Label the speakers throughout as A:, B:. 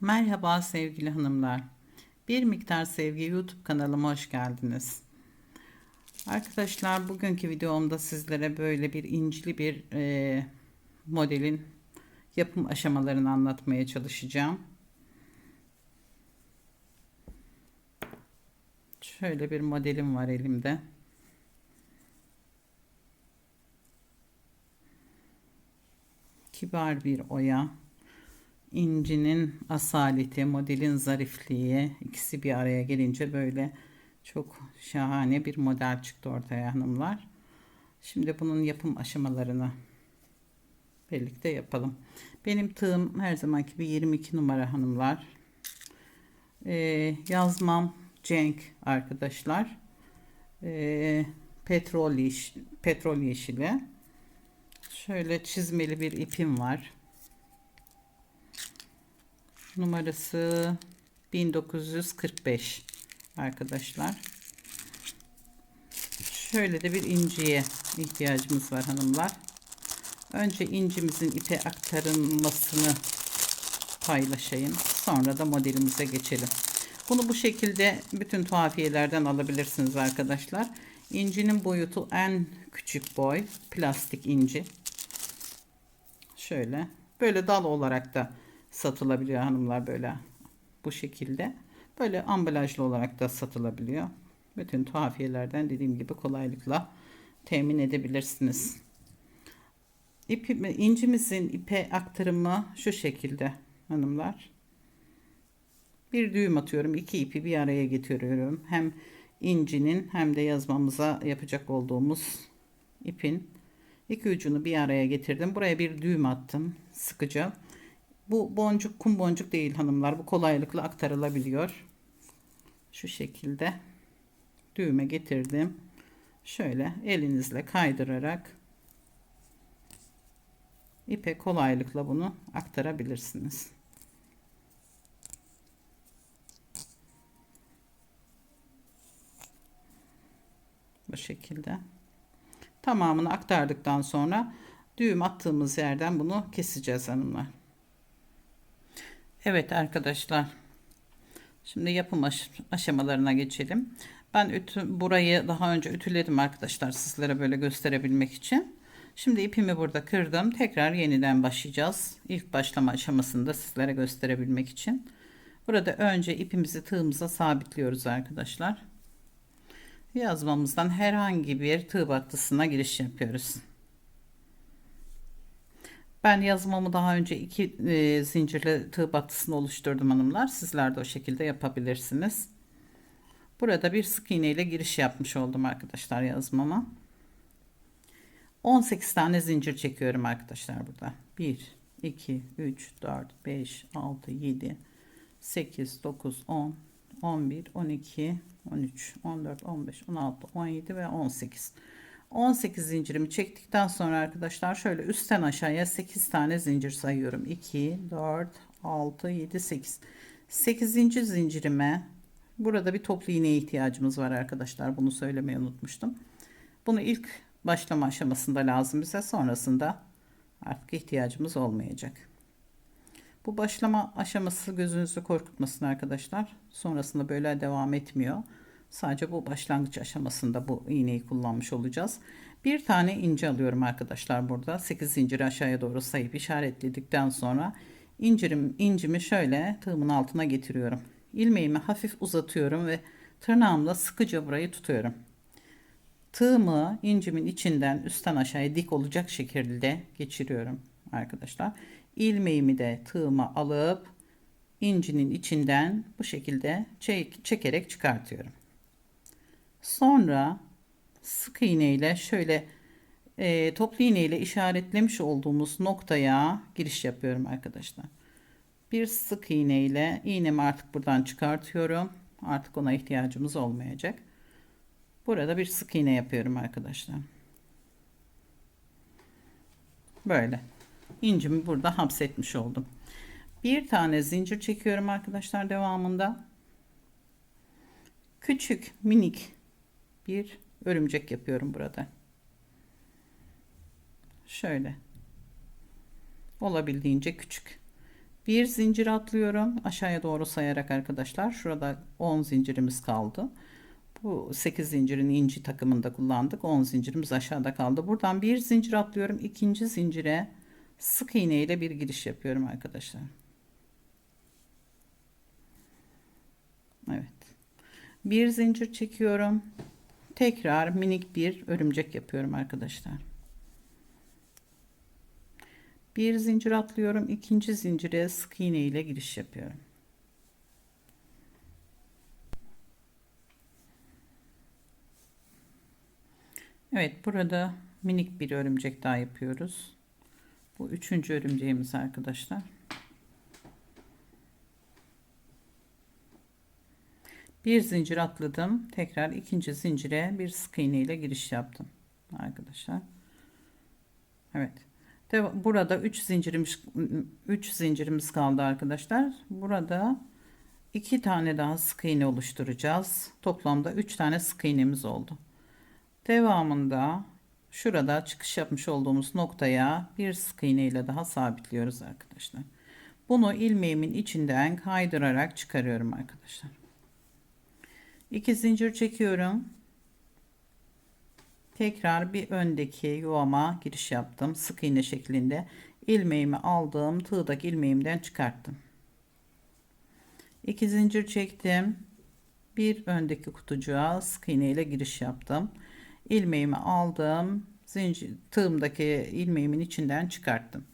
A: Merhaba sevgili hanımlar. Bir miktar sevgi YouTube kanalıma hoş geldiniz. Arkadaşlar bugünkü videomda sizlere böyle bir incili bir e, modelin yapım aşamalarını anlatmaya çalışacağım. Şöyle bir modelim var elimde. Kibar bir oya incinin asaleti, modelin zarifliği ikisi bir araya gelince böyle çok şahane bir model çıktı ortaya hanımlar. Şimdi bunun yapım aşamalarını birlikte yapalım. Benim tığım her zamanki gibi 22 numara hanımlar. Ee, yazmam Cenk arkadaşlar. Ee, petrol, yeş petrol yeşili. Şöyle çizmeli bir ipim var numarası 1945 arkadaşlar. Şöyle de bir inciye ihtiyacımız var hanımlar. Önce incimizin ipe aktarılmasını paylaşayım. Sonra da modelimize geçelim. Bunu bu şekilde bütün tuhafiyelerden alabilirsiniz arkadaşlar. İncinin boyutu en küçük boy. Plastik inci. Şöyle. Böyle dal olarak da satılabiliyor hanımlar böyle bu şekilde. Böyle ambalajlı olarak da satılabiliyor. Bütün tuhafiyelerden dediğim gibi kolaylıkla temin edebilirsiniz. İpi, incimizin ipe aktarımı şu şekilde hanımlar. Bir düğüm atıyorum. iki ipi bir araya getiriyorum. Hem incinin hem de yazmamıza yapacak olduğumuz ipin iki ucunu bir araya getirdim. Buraya bir düğüm attım. Sıkıca. Bu boncuk kum boncuk değil hanımlar. Bu kolaylıkla aktarılabiliyor. Şu şekilde düğme getirdim. Şöyle elinizle kaydırarak ipe kolaylıkla bunu aktarabilirsiniz. Bu şekilde. Tamamını aktardıktan sonra düğüm attığımız yerden bunu keseceğiz hanımlar. Evet arkadaşlar. Şimdi yapım aş aşamalarına geçelim. Ben ütü, burayı daha önce ütüledim arkadaşlar sizlere böyle gösterebilmek için. Şimdi ipimi burada kırdım. Tekrar yeniden başlayacağız. İlk başlama aşamasında sizlere gösterebilmek için. Burada önce ipimizi tığımıza sabitliyoruz arkadaşlar. Yazmamızdan herhangi bir tığ battısına giriş yapıyoruz. Ben yazmamı daha önce iki e, zincirli tığ battısını oluşturdum hanımlar. Sizler de o şekilde yapabilirsiniz. Burada bir sık iğne ile giriş yapmış oldum arkadaşlar yazmama. 18 tane zincir çekiyorum arkadaşlar burada. 1, 2, 3, 4, 5, 6, 7, 8, 9, 10, 11, 12, 13, 14, 15, 16, 17 ve 18. 18 zincirimi çektikten sonra arkadaşlar şöyle üstten aşağıya 8 tane zincir sayıyorum. 2, 4, 6, 7, 8. 8. zincirime burada bir toplu iğneye ihtiyacımız var arkadaşlar. Bunu söylemeyi unutmuştum. Bunu ilk başlama aşamasında lazım bize. Sonrasında artık ihtiyacımız olmayacak. Bu başlama aşaması gözünüzü korkutmasın arkadaşlar. Sonrasında böyle devam etmiyor. Sadece bu başlangıç aşamasında bu iğneyi kullanmış olacağız. Bir tane ince alıyorum arkadaşlar burada. 8 zinciri aşağıya doğru sayıp işaretledikten sonra incirim, incimi şöyle tığımın altına getiriyorum. İlmeğimi hafif uzatıyorum ve tırnağımla sıkıca burayı tutuyorum. Tığımı incimin içinden üstten aşağıya dik olacak şekilde geçiriyorum arkadaşlar. İlmeğimi de tığıma alıp incinin içinden bu şekilde çek, çekerek çıkartıyorum. Sonra sık iğne ile şöyle e, toplu iğne ile işaretlemiş olduğumuz noktaya giriş yapıyorum arkadaşlar. Bir sık iğne ile iğnemi artık buradan çıkartıyorum. Artık ona ihtiyacımız olmayacak. Burada bir sık iğne yapıyorum arkadaşlar. Böyle. İncimi burada hapsetmiş oldum. Bir tane zincir çekiyorum arkadaşlar devamında. Küçük minik bir örümcek yapıyorum burada. Şöyle. Olabildiğince küçük. Bir zincir atlıyorum aşağıya doğru sayarak arkadaşlar. Şurada 10 zincirimiz kaldı. Bu 8 zincirin inci takımında kullandık. 10 zincirimiz aşağıda kaldı. Buradan bir zincir atlıyorum. ikinci zincire sık iğne ile bir giriş yapıyorum arkadaşlar. Evet. Bir zincir çekiyorum. Tekrar minik bir örümcek yapıyorum arkadaşlar. Bir zincir atlıyorum. ikinci zincire sık iğne ile giriş yapıyorum. Evet burada minik bir örümcek daha yapıyoruz. Bu üçüncü örümceğimiz arkadaşlar. Bir zincir atladım. Tekrar ikinci zincire bir sık iğne ile giriş yaptım. Arkadaşlar. Evet. Burada 3 zincirimiz 3 zincirimiz kaldı arkadaşlar. Burada iki tane daha sık iğne oluşturacağız. Toplamda 3 tane sık iğnemiz oldu. Devamında şurada çıkış yapmış olduğumuz noktaya bir sık iğne ile daha sabitliyoruz arkadaşlar. Bunu ilmeğimin içinden kaydırarak çıkarıyorum arkadaşlar. 2 zincir çekiyorum. Tekrar bir öndeki yuvama giriş yaptım. Sık iğne şeklinde ilmeğimi aldım. Tığdaki ilmeğimden çıkarttım. 2 zincir çektim. Bir öndeki kutucuğa sık iğne ile giriş yaptım. İlmeğimi aldım. Zincir tığımdaki ilmeğimin içinden çıkarttım.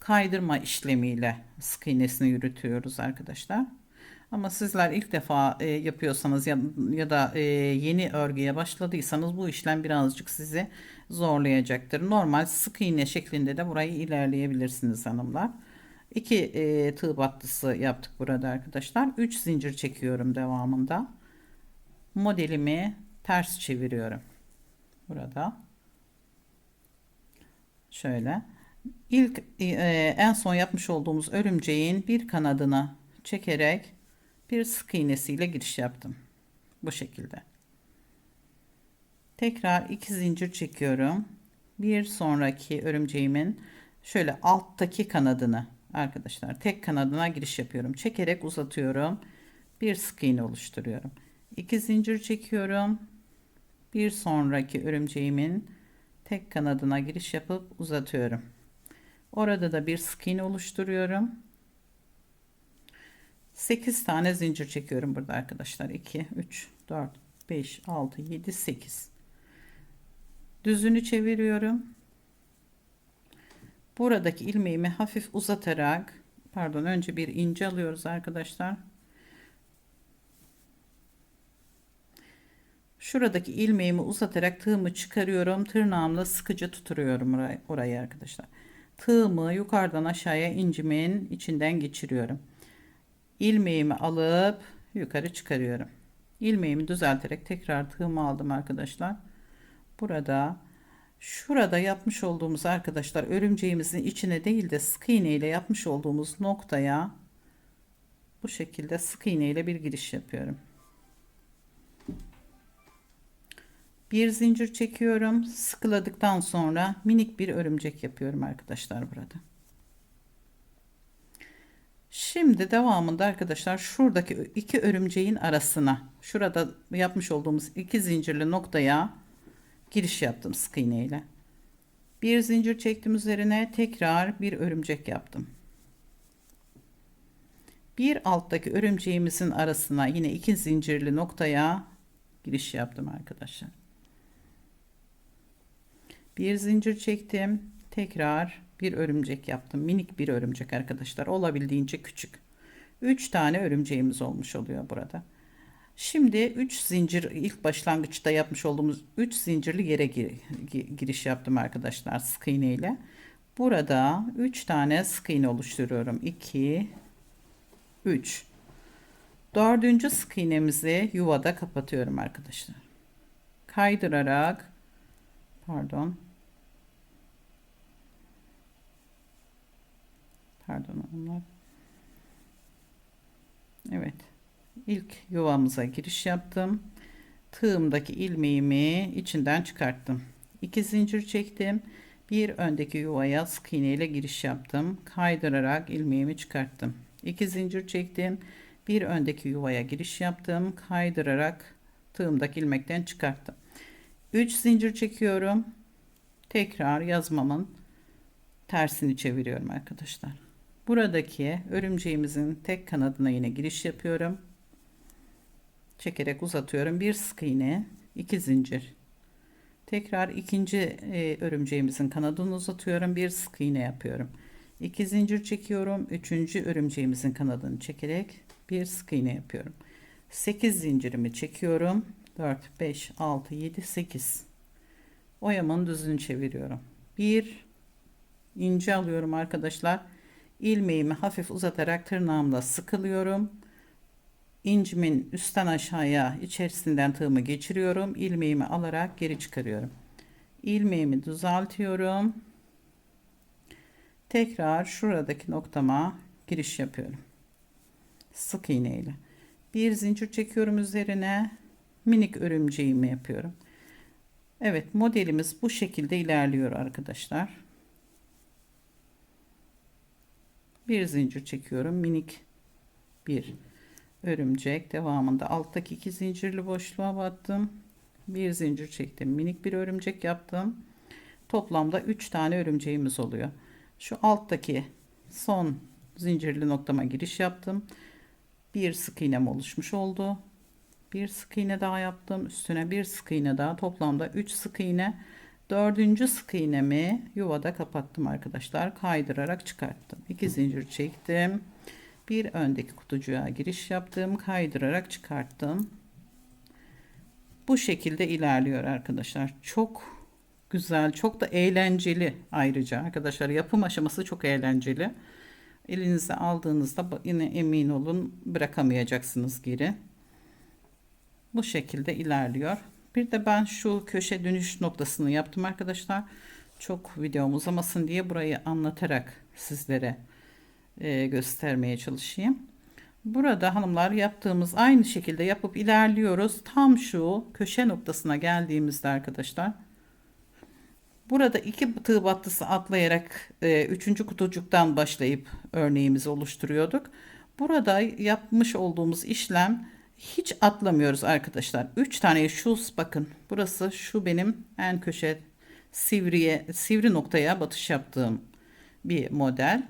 A: Kaydırma işlemiyle sık iğnesini yürütüyoruz arkadaşlar. Ama sizler ilk defa e, yapıyorsanız ya, ya da e, yeni örgüye başladıysanız bu işlem birazcık sizi zorlayacaktır. Normal sık iğne şeklinde de burayı ilerleyebilirsiniz hanımlar. 2 e, tığ battısı yaptık burada arkadaşlar. 3 zincir çekiyorum devamında. Modelimi ters çeviriyorum. Burada. Şöyle. İlk e, en son yapmış olduğumuz örümceğin bir kanadını çekerek bir sık iğnesiyle giriş yaptım. Bu şekilde. Tekrar iki zincir çekiyorum. Bir sonraki örümceğimin şöyle alttaki kanadını arkadaşlar tek kanadına giriş yapıyorum. Çekerek uzatıyorum. Bir sık iğne oluşturuyorum. İki zincir çekiyorum. Bir sonraki örümceğimin tek kanadına giriş yapıp uzatıyorum. Orada da bir sık iğne oluşturuyorum. 8 tane zincir çekiyorum burada arkadaşlar. 2, 3, 4, 5, 6, 7, 8. Düzünü çeviriyorum. Buradaki ilmeğimi hafif uzatarak pardon önce bir ince alıyoruz arkadaşlar. Şuradaki ilmeğimi uzatarak tığımı çıkarıyorum. Tırnağımla sıkıca tutuyorum orayı arkadaşlar. Tığımı yukarıdan aşağıya incimin içinden geçiriyorum ilmeğimi alıp yukarı çıkarıyorum. İlmeğimi düzelterek tekrar tığımı aldım arkadaşlar. Burada şurada yapmış olduğumuz arkadaşlar örümceğimizin içine değil de sık iğne ile yapmış olduğumuz noktaya bu şekilde sık iğne ile bir giriş yapıyorum. Bir zincir çekiyorum. Sıkıladıktan sonra minik bir örümcek yapıyorum arkadaşlar burada. Şimdi devamında arkadaşlar şuradaki iki örümceğin arasına şurada yapmış olduğumuz iki zincirli noktaya giriş yaptım sık iğne ile. Bir zincir çektim üzerine tekrar bir örümcek yaptım. Bir alttaki örümceğimizin arasına yine iki zincirli noktaya giriş yaptım arkadaşlar. Bir zincir çektim. Tekrar bir örümcek yaptım. Minik bir örümcek arkadaşlar. Olabildiğince küçük. 3 tane örümceğimiz olmuş oluyor burada. Şimdi 3 zincir ilk başlangıçta yapmış olduğumuz 3 zincirli yere gir, giriş yaptım arkadaşlar sık iğne ile. Burada 3 tane sık iğne oluşturuyorum. 2 3 Dördüncü sık iğnemizi yuvada kapatıyorum arkadaşlar. Kaydırarak pardon Pardon onlar. Evet. İlk yuvamıza giriş yaptım. Tığımdaki ilmeğimi içinden çıkarttım. İki zincir çektim. Bir öndeki yuvaya sık iğne ile giriş yaptım. Kaydırarak ilmeğimi çıkarttım. 2 zincir çektim. Bir öndeki yuvaya giriş yaptım. Kaydırarak tığımdaki ilmekten çıkarttım. 3 zincir çekiyorum. Tekrar yazmamın tersini çeviriyorum arkadaşlar. Buradaki örümceğimizin tek kanadına yine giriş yapıyorum. Çekerek uzatıyorum. Bir sık iğne, iki zincir. Tekrar ikinci e, örümceğimizin kanadını uzatıyorum. Bir sık iğne yapıyorum. İki zincir çekiyorum. Üçüncü örümceğimizin kanadını çekerek bir sık iğne yapıyorum. 8 zincirimi çekiyorum. 4, 5, 6, 7, 8. Oyamın düzünü çeviriyorum. Bir ince alıyorum arkadaşlar. İlmeğimi hafif uzatarak tırnağımla sıkılıyorum. İncimin üstten aşağıya içerisinden tığımı geçiriyorum. İlmeğimi alarak geri çıkarıyorum. İlmeğimi düzeltiyorum. Tekrar şuradaki noktama giriş yapıyorum. Sık iğne ile. Bir zincir çekiyorum üzerine. Minik örümceğimi yapıyorum. Evet modelimiz bu şekilde ilerliyor arkadaşlar. Bir zincir çekiyorum. Minik bir örümcek devamında alttaki iki zincirli boşluğa battım. Bir zincir çektim. Minik bir örümcek yaptım. Toplamda 3 tane örümceğimiz oluyor. Şu alttaki son zincirli noktama giriş yaptım. Bir sık iğnem oluşmuş oldu. Bir sık iğne daha yaptım. Üstüne bir sık iğne daha. Toplamda 3 sık iğne. Dördüncü sık iğnemi yuvada kapattım arkadaşlar. Kaydırarak çıkarttım. 2 zincir çektim. Bir öndeki kutucuğa giriş yaptım. Kaydırarak çıkarttım. Bu şekilde ilerliyor arkadaşlar. Çok güzel, çok da eğlenceli ayrıca arkadaşlar. Yapım aşaması çok eğlenceli. Elinize aldığınızda yine emin olun bırakamayacaksınız geri. Bu şekilde ilerliyor. Bir de ben şu köşe dönüş noktasını yaptım arkadaşlar. Çok videom uzamasın diye burayı anlatarak sizlere e, göstermeye çalışayım. Burada hanımlar yaptığımız aynı şekilde yapıp ilerliyoruz. Tam şu köşe noktasına geldiğimizde arkadaşlar burada iki tığ battısı atlayarak e, üçüncü kutucuktan başlayıp örneğimizi oluşturuyorduk. Burada yapmış olduğumuz işlem hiç atlamıyoruz arkadaşlar. 3 tane şu bakın burası şu benim en köşe sivriye sivri noktaya batış yaptığım bir model.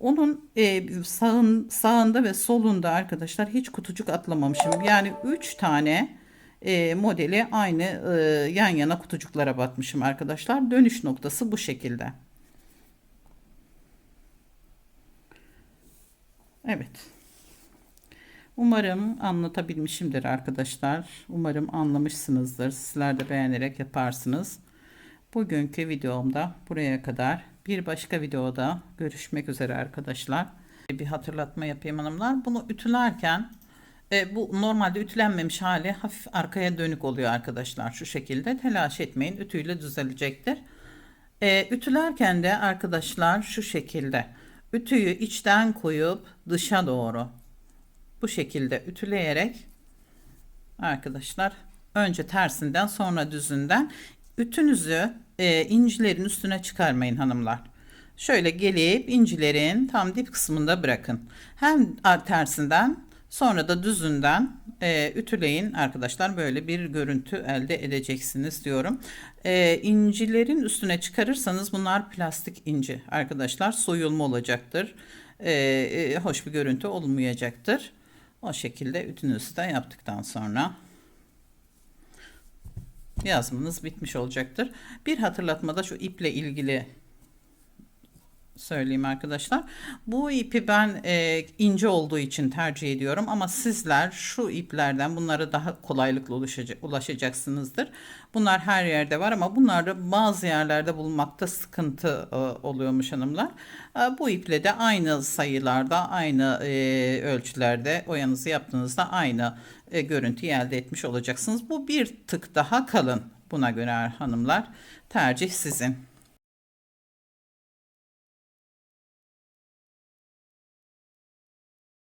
A: Onun e, sağın, sağında ve solunda arkadaşlar hiç kutucuk atlamamışım. Yani 3 tane e, modeli aynı e, yan yana kutucuklara batmışım arkadaşlar. Dönüş noktası bu şekilde. Evet. Umarım anlatabilmişimdir arkadaşlar. Umarım anlamışsınızdır. Sizler de beğenerek yaparsınız. Bugünkü videomda buraya kadar. Bir başka videoda görüşmek üzere arkadaşlar. Bir hatırlatma yapayım hanımlar. Bunu ütülerken e, bu normalde ütülenmemiş hali hafif arkaya dönük oluyor arkadaşlar. Şu şekilde telaş etmeyin. Ütüyle düzelecektir. E, ütülerken de arkadaşlar şu şekilde ütüyü içten koyup dışa doğru bu şekilde ütüleyerek arkadaşlar önce tersinden sonra düzünden ütünüzü e, incilerin üstüne çıkarmayın hanımlar. Şöyle gelip incilerin tam dip kısmında bırakın. Hem tersinden sonra da düzünden e, ütüleyin arkadaşlar. Böyle bir görüntü elde edeceksiniz diyorum. E, incilerin üstüne çıkarırsanız bunlar plastik inci arkadaşlar. Soyulma olacaktır. E, e, hoş bir görüntü olmayacaktır. O şekilde ütünüzü de yaptıktan sonra yazmanız bitmiş olacaktır. Bir hatırlatmada şu iple ilgili söyleyeyim arkadaşlar. Bu ipi ben e, ince olduğu için tercih ediyorum ama sizler şu iplerden bunlara daha kolaylıkla ulaşacak, ulaşacaksınızdır. Bunlar her yerde var ama bunları bazı yerlerde bulmakta sıkıntı e, oluyormuş hanımlar. E, bu iple de aynı sayılarda, aynı e, ölçülerde oyanızı yaptığınızda aynı e, görüntüyü elde etmiş olacaksınız. Bu bir tık daha kalın buna göre hanımlar. Tercih sizin.